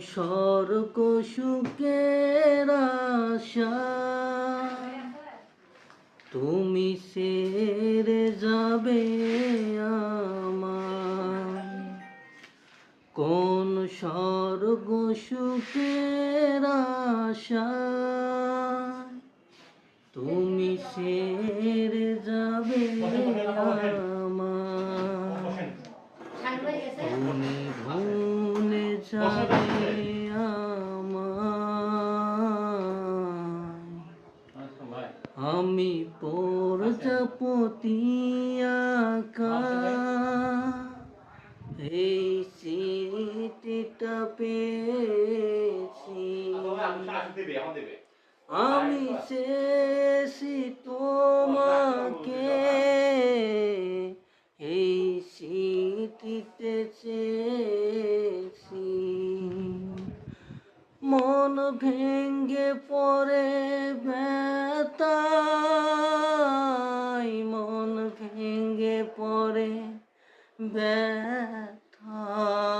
স্বর্গ সুখের আশা। তুমি সেরে যাবে আমার কোন স্বর্গ সুখের আশা? তুমি সেরে যাবে আমার তুমি ভুলে যাবে আমি প্রজাপতি আঁকা। এই স্মৃতিটা পেয়েছি। আমি শেষি তোমাকে। এই স্মৃতিতে চেয়েছি। মন ভেঙ্গে পড়ে ব্যথায় মন ভেঙ্গে পড়ে ব্যথা।